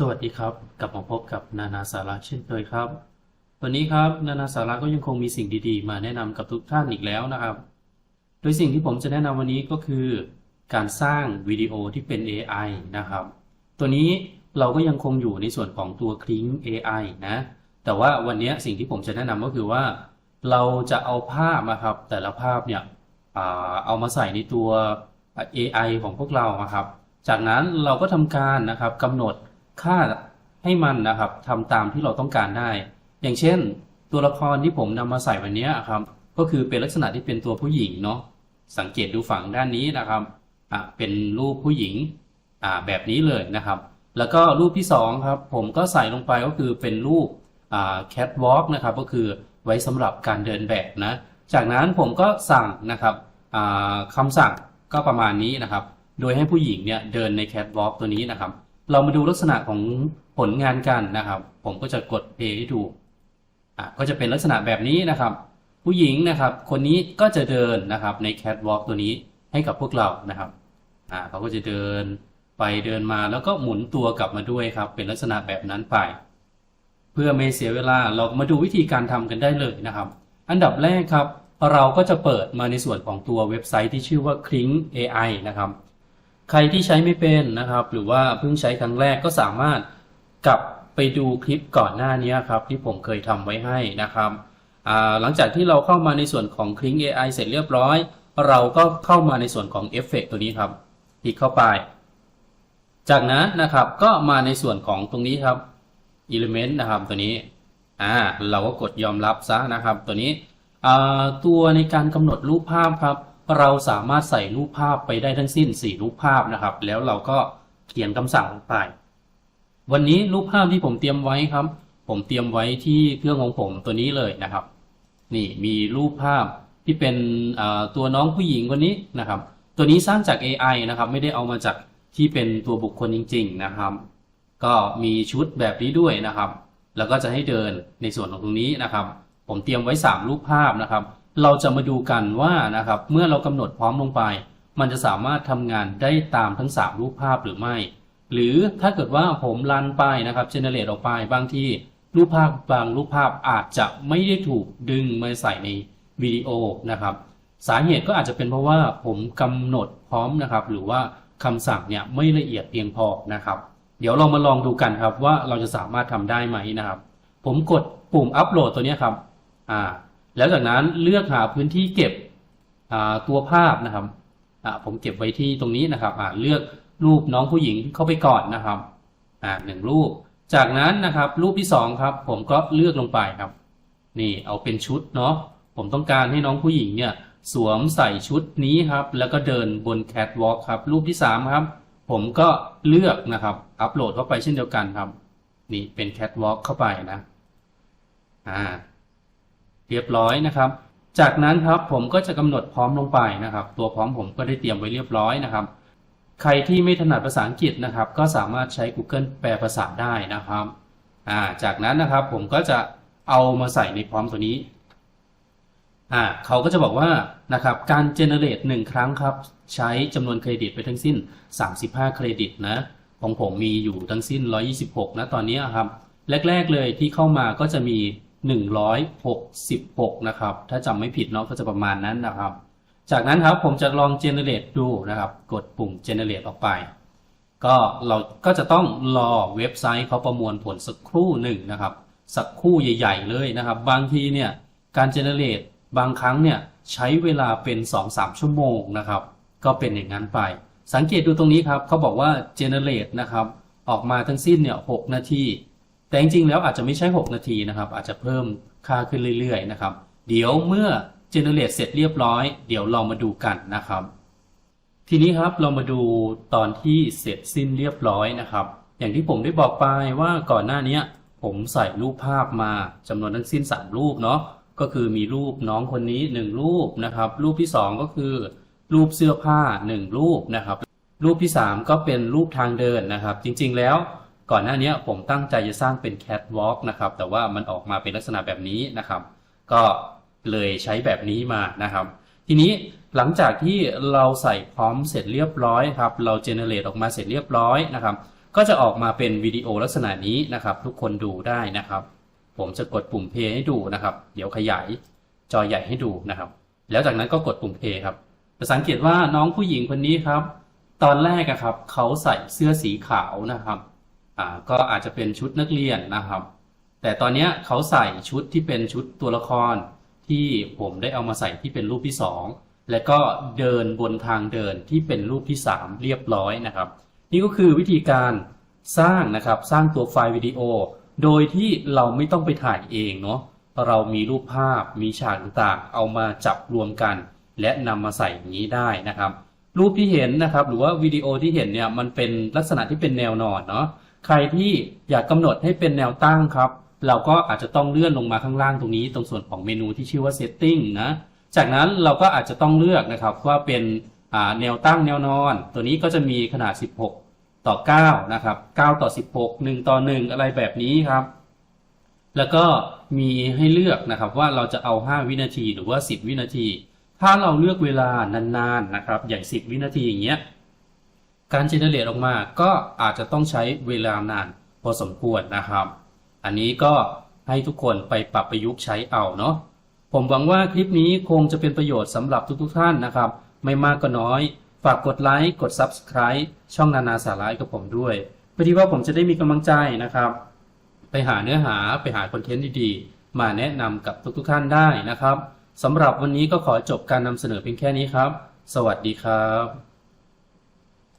สวัสดีครับ กลับมาพบกับนานาสาระเช่นเคยครับ วันนี้ครับนานาสาระก็ยังคงมีสิ่งดีๆ มาแนะนำกับทุกท่านอีกแล้วนะครับ โดยสิ่งที่ผมจะแนะนำวันนี้ก็คือ การสร้างวิดีโอที่เป็น AI นะครับ ตัวนี้เราก็ยังคงอยู่ในส่วนของตัวคลิง AI นะ แต่ว่าวันนี้สิ่งที่ผมจะแนะนำก็คือว่า เราจะเอาภาพนะครับ แต่ละภาพเนี่ยเอามาใส่ในตัว AI ของพวกเราครับ จากนั้นเราก็ทำการนะครับกำหนด ค่าให้มันนะครับทำตามที่เราต้องการได้ อย่างเช่น ตัวละครที่ผมนำมาใส่วันนี้ครับ ก็คือเป็นลักษณะที่เป็นตัวผู้หญิงเนาะสังเกตดูฝั่งด้านนี้นะครับอะเป็นรูปผู้หญิงอ่าแบบนี้เลยนะครับ แล้วก็รูปที่สองครับ ผมก็ใส่ลงไปก็คือเป็นรูปอ่าแคทวอล์กนะครับ ก็คือไว้สำหรับการเดินแบบนะ จากนั้นผมก็สั่งนะครับอ่าคำสั่งก็ประมาณนี้นะครับ โดยให้ผู้หญิงเนี่ยเดินในแคทวอล์กตัวนี้นะครับ เรามาดูลักษณะของผลงานกันนะครับ ผมก็จะกด A ให้ดูอะก็จะเป็นลักษณะแบบนี้นะครับ ผู้หญิงนะครับ คนนี้ก็จะเดินนะครับในแคทวอล์กตัวนี้ให้กับพวกเรานะครับอ่าเขาก็จะเดินไปเดินมาแล้วก็หมุนตัวกลับมาด้วยครับ เป็นลักษณะแบบนั้นไป เพื่อไม่เสียเวลาเรามาดูวิธีการทำกันได้เลยนะครับ อันดับแรกครับ เราก็จะเปิดมาในส่วนของตัวเว็บไซต์ที่ชื่อว่า Kling AI นะครับ ใครที่ใช้ไม่เป็นนะครับ หรือว่าเพิ่งใช้ครั้งแรกก็สามารถกลับไปดูคลิปก่อนหน้านี้ครับ ที่ผมเคยทำไว้ให้นะครับหลังจากที่เราเข้ามาในส่วนของ Kling AI เสร็จเรียบร้อย เราก็เข้ามาในส่วนของเอฟเฟกตัวนี้ครับคลิกเข้าไป จากนั้นนะครับก็มาในส่วนของตรงนี้ครับ Element นะครับตัวนี้อ่าเราก็กดยอมรับซะนะครับ ตัวนี้ตัวในการกำหนดรูปภาพครับ เราสามารถใส่รูปภาพไปได้ทั้งสิ้น 4 รูปภาพนะครับ แล้วเราก็เขียนคำสั่งลงไปวันนี้รูปภาพที่ผมเตรียมไว้ครับ ผมเตรียมไว้ที่เครื่องของผมตัวนี้เลยนะครับ นี่มีรูปภาพที่เป็นตัวน้องผู้หญิงคนนี้นะครับ ตัวนี้สร้างจาก AI นะครับ ไม่ได้เอามาจากที่เป็นตัวบุคคลจริง ๆนะครับ ก็มีชุดแบบนี้ด้วยนะครับ แล้วก็จะให้เดินในส่วนของตรงนี้นะครับ ผมเตรียมไว้ 3 รูปภาพนะครับ เราจะมาดูกันว่านะครับ เมื่อเรากำหนดพร้อมลงไป มันจะสามารถทำงานได้ตามทั้ง 3 รูปภาพหรือไม่ หรือถ้าเกิดว่าผมรันไปนะครับเจเนเรตออกไปบางที่รูปภาพบางรูปภาพอาจจะไม่ได้ถูกดึงมาใส่ในวิดีโอนะครับ สาเหตุก็อาจจะเป็นเพราะว่าผมกำหนดพร้อมนะครับ หรือว่าคำสั่งเนี่ยไม่ละเอียดเพียงพอนะครับ เดี๋ยวเรามาลองดูกันครับว่าเราจะสามารถทำได้ไหมนะครับ ผมกดปุ่มอัปโหลดตัวนี้ครับอ่า แล้วจากนั้นเลือกหาพื้นที่เก็บตัวภาพนะครับผมเก็บไว้ที่ตรงนี้นะครับเลือกรูปน้องผู้หญิงเข้าไปก่อนนะครับหนึ่งรูป จากนั้นนะครับรูปที่สองครับผมก็เลือกลงไปครับ นี่เอาเป็นชุดเนาะผมต้องการให้น้องผู้หญิงเนี่ยสวมใส่ชุดนี้ครับ แล้วก็เดินบนแคทวอล์กครับ รูปที่สามครับ ผมก็เลือกนะครับอัปโหลดเข้าไปเช่นเดียวกันครับ นี่เป็นแคทวอล์กเข้าไปนะอ่า รียบร้อยนะครับ จากนั้นครับผมก็จะกำหนดพร้อมลงไปนะครับ ตัวพร้อมผมก็ได้เตรียมไว้เรียบร้อยนะครับ ใครที่ไม่ถนัดภาษาอังกฤษนะครับ ก็สามารถใช้ Google แปลภาษาได้นะครับอ่าจากนั้นนะครับผมก็จะเอามาใส่ในพร้อมตัวนี้อ่าเขาก็จะบอกว่านะครับการเจเนเรตหนึ่งครั้งครับ ใช้จำนวนเครดิตไปทั้งสิ้น 35 เครดิตนะของผมมีอยู่ทั้งสิ้น 126 นะตอนนี้ครับ แรก ๆ เลยที่เข้ามาก็จะมี 166 นะครับ ถ้าจำไม่ผิดเนาะก็จะประมาณนั้นนะครับ จากนั้นครับผมจะลอง generate ดูนะครับ กดปุ่ม generate ออกไป ก็เราก็จะต้องรอเว็บไซต์เขาประมวลผลสักครู่หนึ่งนะครับ สักครู่ใหญ่ ๆ เลยนะครับ บางทีเนี่ยการ generate บางครั้งเนี่ยใช้เวลาเป็น 2-3 ชั่วโมงนะครับ ก็เป็นอย่างนั้นไป สังเกตดูตรงนี้ครับเขาบอกว่า generate นะครับ ออกมาทั้งสิ้นเนี่ย6นาที แต่จริงๆ แล้วอาจจะไม่ใช่ 6 นาทีนะครับ อาจจะเพิ่มค่าขึ้นเรื่อยๆ นะครับ เดี๋ยวเมื่อ generate เสร็จเรียบร้อย เดี๋ยวเรามาดูกันนะครับ ทีนี้ครับเรามาดูตอนที่เสร็จสิ้นเรียบร้อยนะครับ อย่างที่ผมได้บอกไปว่าก่อนหน้านี้ผมใส่รูปภาพมาจำนวนทั้งสิ้น 3 รูปเนาะ ก็คือมีรูปน้องคนนี้ 1 รูปนะครับ รูปที่ 2 ก็คือ รูปเสื้อผ้า 1 รูปนะครับ รูปที่ 3 ก็เป็นรูปทางเดินนะครับ จริงๆ แล้ว ก่อนหน้านี้ผมตั้งใจจะสร้างเป็นแคทวอล์กนะครับ แต่ว่ามันออกมาเป็นลักษณะแบบนี้นะครับ ก็เลยใช้แบบนี้มานะครับ ทีนี้หลังจากที่เราใส่พร้อมเสร็จเรียบร้อยครับ เราเจเนเรตออกมาเสร็จเรียบร้อยนะครับ ก็จะออกมาเป็นวิดีโอลักษณะนี้นะครับ ทุกคนดูได้นะครับ ผมจะกดปุ่ม play ให้ดูนะครับ เดี๋ยวขยายจอใหญ่ให้ดูนะครับ แล้วจากนั้นก็กดปุ่ม play ครับจะสังเกตว่าน้องผู้หญิงคนนี้ครับ ตอนแรกอะครับ เขาใส่เสื้อสีขาวนะครับ อ่าก็อาจจะเป็นชุดนักเรียนนะครับ แต่ตอนนี้เขาใส่ชุดที่เป็นชุดตัวละครที่ผมได้เอามาใส่ที่เป็นรูปที่สองและก็เดินบนทางเดินที่เป็นรูปที่สามเรียบร้อยนะครับ นี่ก็คือวิธีการสร้างนะครับสร้างตัวไฟล์วิดีโอ โดยที่เราไม่ต้องไปถ่ายเองเนาะเรามีรูปภาพมีฉากต่างๆ เอามาจับรวมกัน และนำมาใส่นี้ได้นะครับ รูปที่เห็นนะครับ หรือว่าวิดีโอที่เห็นเนี่ยมันเป็นลักษณะที่เป็นแนวนอนเนาะ ใครที่อยากกำหนดให้เป็นแนวตั้งครับ เราก็อาจจะต้องเลื่อนลงมาข้างล่างตรงนี้ตรงส่วนของเมนูที่ชื่อว่า setting นะจากนั้นเราก็อาจจะต้องเลือกนะครับว่าเป็นแนวตั้งแนวนอน ตัวนี้ก็จะมีขนาด 16 ต่อ 9 นะครับ 9 ต่อ 16 1 ต่อ 1 อะไรแบบนี้ครับ แล้วก็มีให้เลือกนะครับว่าเราจะเอา 5 วินาทีหรือว่า 10 วินาที ถ้าเราเลือกเวลานานๆนะครับอย่าง 10 วินาทีอย่างเงี้ย การเจเนเรตออกมาก็อาจจะต้องใช้เวลานานพอสมควรนะครับ อันนี้ก็ให้ทุกคนไปปรับประยุกต์ใช้เอาเนาะผมหวังว่าคลิปนี้คงจะเป็นประโยชน์สำหรับทุกๆท่านนะครับ ไม่มากก็น้อย ฝากกดไลค์กด Subscribe ช่องนานาสาระให้กับผมด้วยเพื่อที่ว่าผมจะได้มีกำลังใจนะครับ ไปหาเนื้อหาไปหาคอนเทนต์ดีๆ มาแนะนำกับทุกๆท่านได้นะครับสำหรับวันนี้ก็ขอจบการนำเสนอเพียงแค่นี้ครับ สวัสดีครับ